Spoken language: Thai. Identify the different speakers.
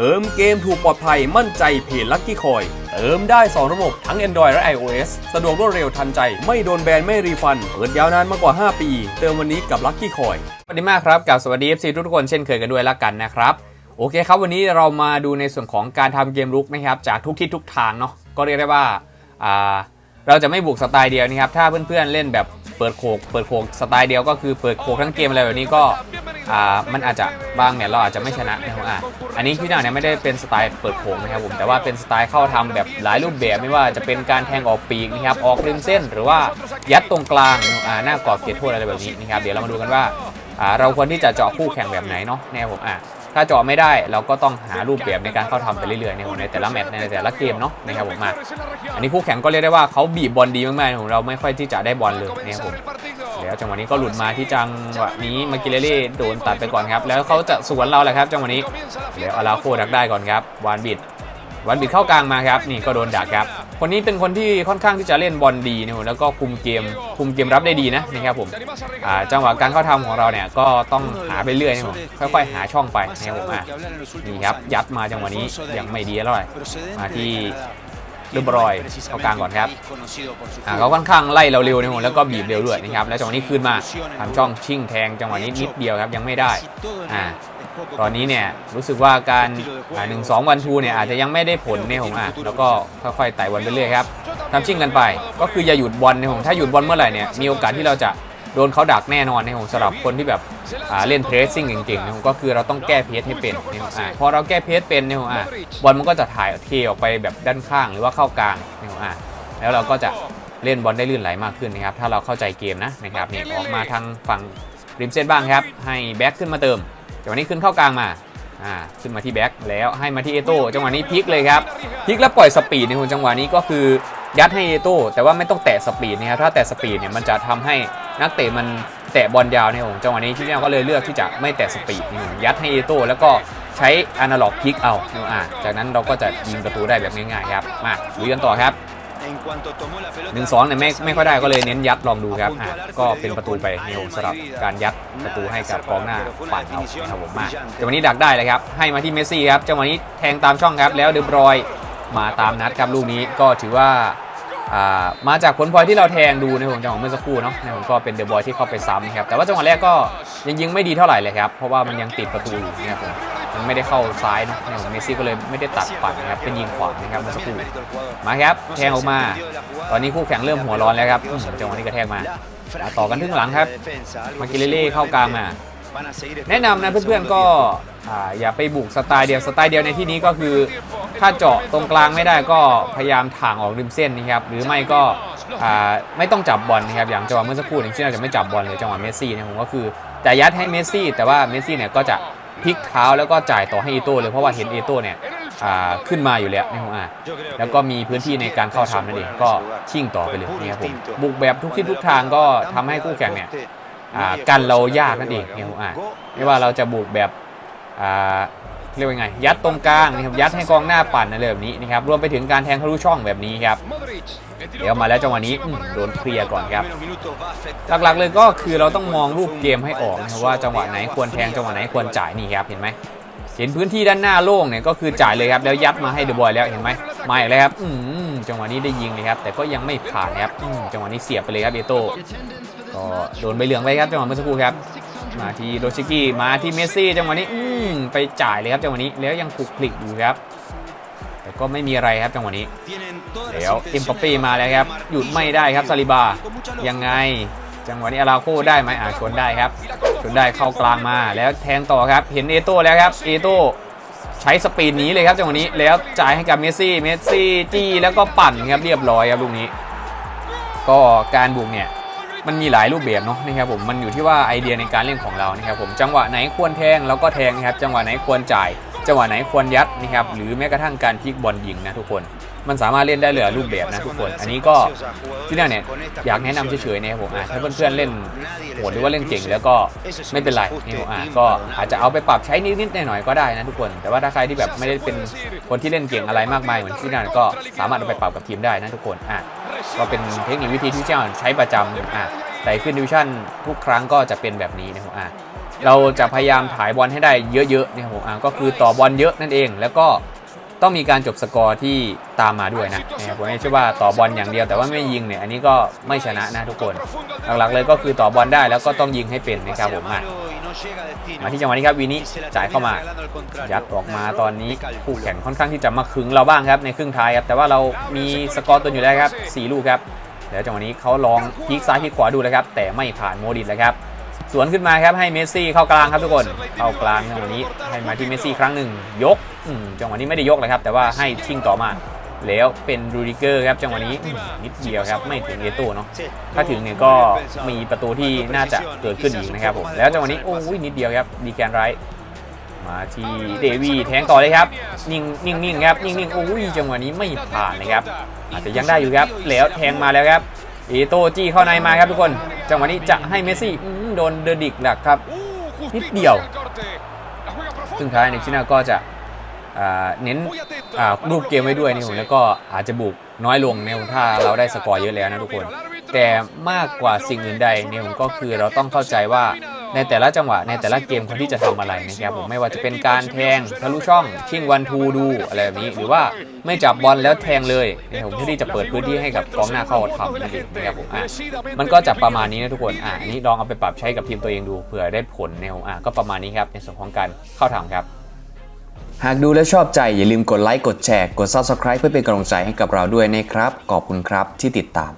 Speaker 1: ติมเกมถูกปลอดภัยมั่นใจเพจลัคกี้คอย เติมได้ 2 ระบบทั้ง Android และ iOS สะดวกรวดเร็วทันใจ ไม่โดนแบน ไม่รีฟัน เปิดยาวนานมากกว่า 5 ปี เติมวันนี้กับลัคกี้คอยสวัสดีมากครับกับสวัสดี FC ทุกคนเช่นเคยกันด้วยละกันนะครับ โอเคครับ วันนี้เรามาดูในส่วนของการทำเกมลุกนะครับจากทุกทิศทุกทางเนาะก็เรียกได้ว่าาเราจะไม่บุกสไตล์เดียวนะครับถ้าเพื่อนๆเล่นแบบเปิดโขกเปิดโขกสไตล์เดียวก็คือเปิดโขกทั้งเกมอะไรแบบนี้ก็ มันอาจจะบางเนี่ยเราอาจจะไม่ชนะนะครับอะอันนี้พี่หนาเนี่ยไม่ได้เป็นสไตล์เปิดโขกนะครับผมแต่ว่าเป็นสไตล์เข้าทำแบบหลายรูปแบบไม่ว่าจะเป็นการแทงออกปีกนะครับออกริมเส้น หรือว่ายัดตรงกลางอ่าหน้ากรอบเขตโทษอะไรแบบนี้นะครับเดี๋ยวเรามาดูกันว่าอ่าเราควรที่จะเจาะคู่แข่งแบบไหนเนาะแน่ผมอะถ้าเจาะไม่ได้เราก็ต้องหารูปแบบในการเข้าทำไปเรื่อยๆในในแต่ละแมตช์ในแต่ละเกมเนาะนะครับผมมาอันนี้คู่แข่งก็เรียกได้ว่าเขาบีบบอลดีมากๆของเราไม่ค่อยที่จะได้บอลเลยนะครับผม แล้วจังหวะนี้ก็หลุดมาที่จังหวะนี้มากิเลเล่โดนตัดไปก่อนครับ แล้วเขาจะสวนเราแหละครับ จังหวะนี้แล้วอาราโคดักได้ก่อนครับวานบิดวานบิดเข้ากลางมาครับนี่ก็โดนดักครับ คนนี้เป็นคนที่ค่อนข้างที่จะเล่นบอลดีนะครับแล้วก็คุมเกมคุมเกมรับได้ดีนะนะครับผมจังหวะการเข้าทำของเราเนี่ยก็ต้องหาไปเรื่อยนะครับผมค่อยๆหาช่องไปนะครับผมนี่ครับยัดมาจังหวะนี้ยังไม่ดีเท่าไหร่มาที่ ลูบรอยเข้ากลางก่อนครับอ่าเขาค่อนข้างไล่เราเร็วนะครับผมแล้วก็บีบเร็วด้วยนะครับแล้วจังหวะนี้คืนมาทำช่องชิ่งแทงจังหวะนี้นิดเดียวครับยังไม่ได้อ่าตอนนี้เนี่ยรู้สึกว่าการอ่าหนึ่งสองวันทูเนี่ยอาจจะยังไม่ได้ผลเนี่ยผมอะแล้วก็ค่อยๆไต่วันไปเรื่อยครับทำชิ่งกันไป ก็คืออย่าหยุดบอลเนี่ยผมถ้าหยุดบอลเมื่อไหร่เนี่ยมีโอกาสที่เราจะ โดนเขาดักแน่นอนในของสำหรับคนที่แบบเล่นเพรสซิ่งเก่งๆนะก็คือเราต้องแก้เพสให้เป็นนะอ่าพอเราแก้เพสเป็นนะครับอ่าบอลมันก็จะถ่ายเทออกไปแบบด้านข้างหรือว่าเข้ากลางนะครับอ่าแล้วเราก็จะเล่นบอลได้ลื่นไหลมากขึ้นนะครับถ้าเราเข้าใจเกมนะนะครับนี่ออกมาทางฝั่งริมเส้นบ้างครับ ให้แบ็คขึ้นมาเติมจังหวะนี้ขึ้นเข้ากลางมาอ่าขึ้นมาที่แบ็คแล้วให้มาที่เอโต้จังหวะนี้พลิกเลยครับพลิกแล้วปล่อยสปีดในจังหวะนี้ก็คือยัดให้เอโต้แต่ว่าไม่ต้องแตะสปีดนะครับถ้าแตะสปีดเนี่ยมันจะทำให้ นักเตะมันแตะบอลยาวเนี่ยผมจังหวะนี้ที่เราก็เลยเลือกที่จะไม่แตะสปีดนี่ยัดให้เอโต้แล้วก็ใช้อนาล็อกพิกเอาอ่าจากนั้นเราก็จะยิงประตูได้แบบง่ายๆครับมาลุยกันต่อครับหนึ่งสองเนี่ยไม่ไม่ค่อยได้ก็เลยเน้นยัดลองดูครับอ่าก็เป็นประตูไปเนี่ยผมสำหรับการยัดประตูให้กับกองหน้าปั่นเอาครับผมมาจังหวะนี้ดักได้เลยครับ ให้มาที่เมสซี่ครับจังหวะนี้แทงตามช่องครับ แล้วเดบรอยมาตามนัดครับลูกนี้ก็ถือว่า มาจากผลพลอยที่เราแทงดูในผมจังหวะเมื่อสักครู่เนาะในผมก็เป็นเดอะบอยที่เข้าไปซ้ำครับแต่ว่าจังหวะแรกก็ยังยิงไม่ดีเท่าไหร่เลยครับเพราะว่ามันยังติดประตูอยู่นะครับผมมันไม่ได้เข้าซ้ายเนาะในผมเมซี่ก็เลยไม่ได้ตัดปัดนะครับเป็นยิงขวานะครับเมื่อสักครู่มาครับแทงออกมา ตอนนี้คู่แข่งเริ่มหัวร้อนแล้วครับจังหวะนี้กระแทกมาอ่าต่อกันทึ่งหลังครับมากิเลเล่เข้ากลางมา แนะนำนะเพื่อนๆก็อย่าไปบุกสไตล์เดียวสไตล์เดียวในที่นี้ก็คือ ถ้าเจาะตรงกลางไม่ได้ก็พยายามถ่างออกริมเส้นนะครับหรือไม่ก็ไม่ต้องจับบอลนะครับอย่างจังหวะเมื่อสักครู่อย่างเช่นเราจะไม่จับบอลเลยจังหวะเมสซี่เนี่ยผมก็คือจะยัดให้เมสซี่ แต่ว่าเมสซี่เนี่ยก็จะพลิกเท้าแล้วก็จ่ายต่อให้อีโต้เลยเพราะว่าเห็นอีโต้เนี่ยขึ้นมาอยู่แล้วนะครับอ่าแล้วก็มีพื้นที่ในการเข้าทำนั่นเองก็ชิ่งต่อไปเลยนะครับผมบุกแบบทุกทิศทุกทางก็ทำให้คู่แข่งเนี่ย กันเรายากนั่นเองเนี่ยผมอ่าไม่ว่าเราจะบุกแบบอ่าเรียกว่าไง ยัดตรงกลางนะครับยัดให้กองหน้าปั่นอะไรแบบนี้นะครับรวมไปถึงการแทงทะลุช่องแบบนี้ครับเดี๋ยวมาแล้วจังหวะนี้อืมโดนเคลียร์ก่อนครับ หลักๆเลยก็คือเราต้องมองรูปเกมให้ออกนะครับว่าจังหวะไหนควรแทงจังหวะไหนควรจ่ายนี่ครับเห็นไหมเห็นพื้นที่ด้านหน้าโล่งเนี่ยก็คือจ่ายเลยครับแล้วยัดมาให้เดอะบอยแล้วเห็นไหมมาอีกแล้วครับอืมจังหวะนี้ได้ยิงเลยครับแต่ก็ยังไม่ผ่านครับอืมจังหวะนี้เสียบไปเลยครับเอโต้ ก็โดนใบเหลืองไปครับจังหวะเมื่อสักครู่ครับ มาที่โดชิกี้มาที่เมสซี่จังหวะนี้อืมไปจ่ายเลยครับจังหวะนี้แล้วยังคลุกคลิกอยู่ครับแต่ก็ไม่มีอะไรครับจังหวะนี้แล้วเอ็มปัปปี้มาแล้วครับหยุดไม่ได้ครับซาลิบายังไงจังหวะนี้อาราโคได้ไหมอ่าชนได้ครับชนได้เข้ากลางมาแล้วแทงต่อครับเห็นเอโต้แล้วครับเอโต้ใช้สปีดนี้เลยครับจังหวะนี้แล้วจ่ายให้กับเมสซี่เมสซี่จี้แล้วก็ปั่นครับเรียบร้อยครับลูกนี้ ก็การบุกเนี่ย มันมีหลายรูปแบบเนาะนะครับผมมันอยู่ที่ว่าไอเดียในการเล่นของเรานะครับผมจังหวะไหนควรแทงเราก็แทงนะครับจังหวะไหนควรจ่าย จังหวะไหนควรยัดนะครับหรือแม้กระทั่งการพลิกบอลยิงนะทุกคน มันสามารถเล่นได้เหลือรูปแบบนะทุกคน อันนี้ก็ที่นี่เนี่ยอยากแนะนำเฉยๆนะครับผมถ้าเพื่อนๆเล่นโหดหรือว่าเล่นเก่งแล้วก็ไม่เป็นไรนี่ผมอะก็อาจจะเอาไปปรับใช้นิดๆหน่อยๆก็ได้นะทุกคน แต่ว่าถ้าใครที่แบบไม่ได้เป็นคนที่เล่นเก่งอะไรมากมายเหมือนที่นั่นก็สามารถเอาไปปรับกับทีมได้นะทุกคนอะ ก็เป็นเทคนิควิธีที่เจ้าใช้ประจำอะไต่ขึ้นดิวิชั่นทุกครั้งก็จะเป็นแบบนี้นะครับอะเราจะพยายามถ่ายบอลให้ได้เยอะๆนะครับผมอะก็คือต่อบอลเยอะนั่นเอง แล้วก็ต้องมีการจบสกอร์ที่ตามมาด้วยนะนะครับผมไม่ใช่ว่าต่อบอลอย่างเดียวแต่ว่าไม่ยิงเนี่ยอันนี้ก็ไม่ชนะนะทุกคนหลักๆเลยก็คือต่อบอลได้แล้วก็ต้องยิงให้เป็นนะครับผมอะ มาที่จังหวะนี้ครับวีนี้จ่ายเข้ามายัดออกมาตอนนี้คู่แข่งค่อนข้างที่จะมาขึงเราบ้างครับในครึ่งท้ายครับแต่ว่าเรามีสกอร์ตัวอยู่แล้วครับสี่ลูกครับแล้วจังหวะนี้เขาลองพลิกซ้ายพลิกขวาดูเลยครับแต่ไม่ผ่านโมดิตเลยครับสวนขึ้นมาครับให้เมสซี่เข้ากลางครับทุกคนเข้ากลางจังหวะนี้ให้มาที่เมสซี่ครั้งหนึ่งยกอืมจังหวะนี้ไม่ได้ยกเลยครับแต่ว่าให้ชิงต่อมา แล้วเป็นรูดิเกอร์ครับจังหวะนี้นิดเดียวครับไม่ถึงเอโต้เนาะถ้าถึงเนี่ยก็มีประตูที่น่าจะเกิดขึ้นอีกนะครับผมแล้วจังหวะนี้โอ้ยนิดเดียวครับดีแกนไรท์มาที่เดวีแทงต่อเลยครับ นิ่งนิ่งนิ่งครับนิ่งนิ่งโอ้ยจังหวะนี้ไม่ผ่านนะครับ อาจจะยังได้อยู่ครับ แล้วแทงมาแล้วครับเอโตจี้เข้าในมาครับทุกคน จังหวะนี้จะให้เมสซี่โดนเดอร์ดิกหลักครับนิดเดียวซึ่งท้ายในชินาก็จะเน้น อ่ารูปเกมไว้ด้วยนี่ผมแล้วก็อาจจะบุกน้อยลงเนี่ยถ้าเราได้สกอร์เยอะแล้วนะทุกคน แต่มากกว่าสิ่งอื่นใดเนี่ยผมก็คือเราต้องเข้าใจว่าในแต่ละจังหวะในแต่ละเกมคนที่จะทำอะไรนะครับผมไม่ว่าจะเป็นการแทงทะลุช่องชิงวันทูดูอะไรแบบนี้ หรือว่าไม่จับบอลแล้วแทงเลยเนี่ยผมเพื่อที่จะเปิดพื้นที่ให้กับกองหน้าเข้าทำนั่นเองนะครับผมอะมันก็จะประมาณนี้นะทุกคนอะอันนี้ลองเอาไปปรับใช้กับทีมตัวเองดูเผื่อได้ผลเนี่ยผมอะก็ประมาณนี้ครับในส่วนของการเข้าทำครับ
Speaker 2: หากดูแล้วชอบใจอย่าลืมกดไลค์กดแชร์กด Subscribe เพื่อเป็นกำลังใจให้กับเราด้วยนะครับ ขอบคุณครับที่ติดตาม